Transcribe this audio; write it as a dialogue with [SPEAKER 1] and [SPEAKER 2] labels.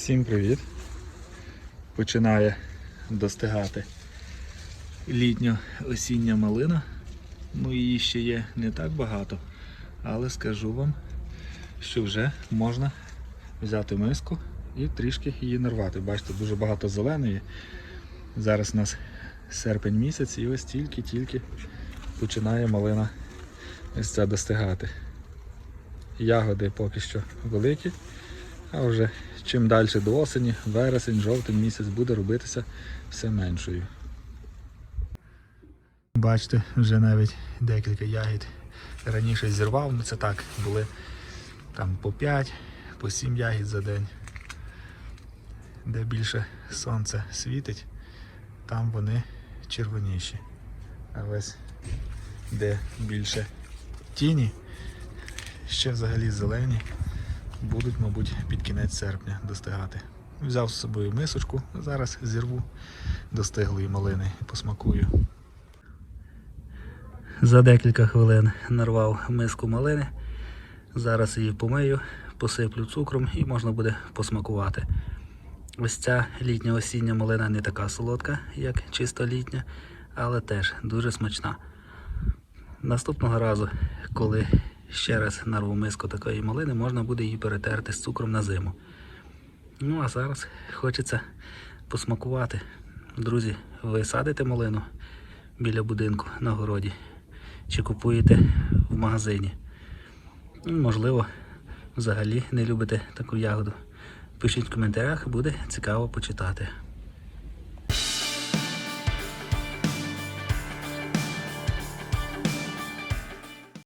[SPEAKER 1] Всім привіт! Починає достигати літньо-осіння малина. Ну її ще є не так багато, але скажу вам, що вже можна взяти миску і трішки її нарвати. Бачите, дуже багато зеленої. Зараз у нас серпень місяць і ось тільки-тільки починає малина ось ця достигати. Ягоди поки що великі. А вже чим далі до осені, вересень, жовтень місяць буде робитися все меншою. Бачите, вже навіть декілька ягід раніше зірвав, ну це так, були там по 5, по 7 ягід за день. Де більше сонце світить, там вони червоніші. А ось де більше тіні, ще взагалі зелені будуть, мабуть, під кінець серпня достигати. Взяв з собою мисочку, зараз зірву достиглої малини і посмакую. За декілька хвилин нарвав миску малини. Зараз її помию, посиплю цукром і можна буде посмакувати. Ось ця літня осіння малина не така солодка, як чисто літня, але теж дуже смачна. Наступного разу, коли ще раз нарву миску такої малини, можна буде її перетерти з цукром на зиму. Ну а зараз хочеться посмакувати. Друзі, ви садите малину біля будинку на городі чи купуєте в магазині. Ну, Можливо, взагалі не любите таку ягоду. Пишіть в коментарях, буде цікаво почитати.